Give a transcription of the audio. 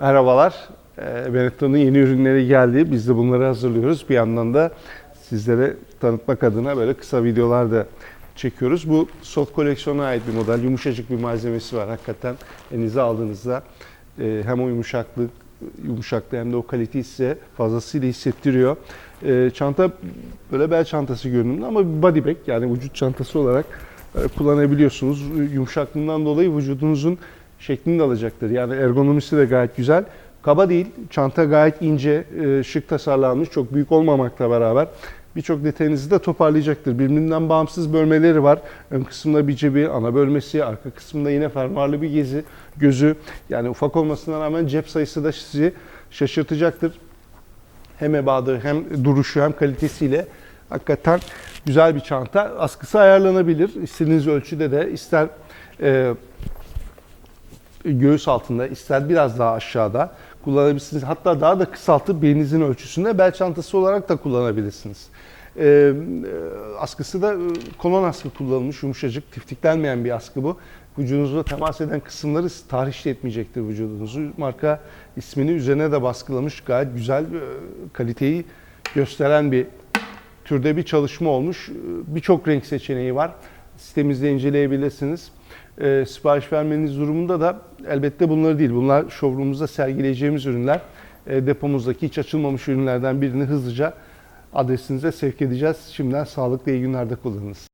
Merhabalar. Ee, Benetta'nın yeni ürünleri geldi. Biz de bunları hazırlıyoruz. Bir yandan da sizlere tanıtmak adına böyle kısa videolar da çekiyoruz. Bu soft koleksiyona ait bir model. Yumuşacık bir malzemesi var. Hakikaten elinize aldığınızda e, hem o yumuşaklık yumuşaklığı hem de o kaliteyi size fazlasıyla hissettiriyor. E, çanta böyle bel çantası görünümlü ama bir body bag yani vücut çantası olarak e, kullanabiliyorsunuz. Yumuşaklığından dolayı vücudunuzun şeklini alacaktır. Yani ergonomisi de gayet güzel. Kaba değil, çanta gayet ince, e, şık tasarlanmış, çok büyük olmamakla beraber birçok detayınızı da toparlayacaktır. Birbirinden bağımsız bölmeleri var. Ön kısımda bir cebi, ana bölmesi, arka kısmında yine fermuarlı bir gezi, gözü. Yani ufak olmasına rağmen cep sayısı da sizi şaşırtacaktır. Hem ebadı hem duruşu hem kalitesiyle hakikaten güzel bir çanta. Askısı ayarlanabilir. İstediğiniz ölçüde de ister e, göğüs altında ister biraz daha aşağıda kullanabilirsiniz. Hatta daha da kısaltıp belinizin ölçüsünde bel çantası olarak da kullanabilirsiniz. E, askısı da kolon askı kullanılmış, yumuşacık, tiftiklenmeyen bir askı bu. Vücudunuzla temas eden kısımları tahriş etmeyecektir vücudunuzu. Marka ismini üzerine de baskılamış. Gayet güzel, e, kaliteyi gösteren bir türde bir çalışma olmuş. Birçok renk seçeneği var. Sitemizde inceleyebilirsiniz. E, sipariş vermeniz durumunda da elbette bunları değil. Bunlar showroom'umuzda sergileyeceğimiz ürünler. E, depomuzdaki hiç açılmamış ürünlerden birini hızlıca adresinize sevk edeceğiz. Şimdiden sağlıklı iyi günlerde kullanınız.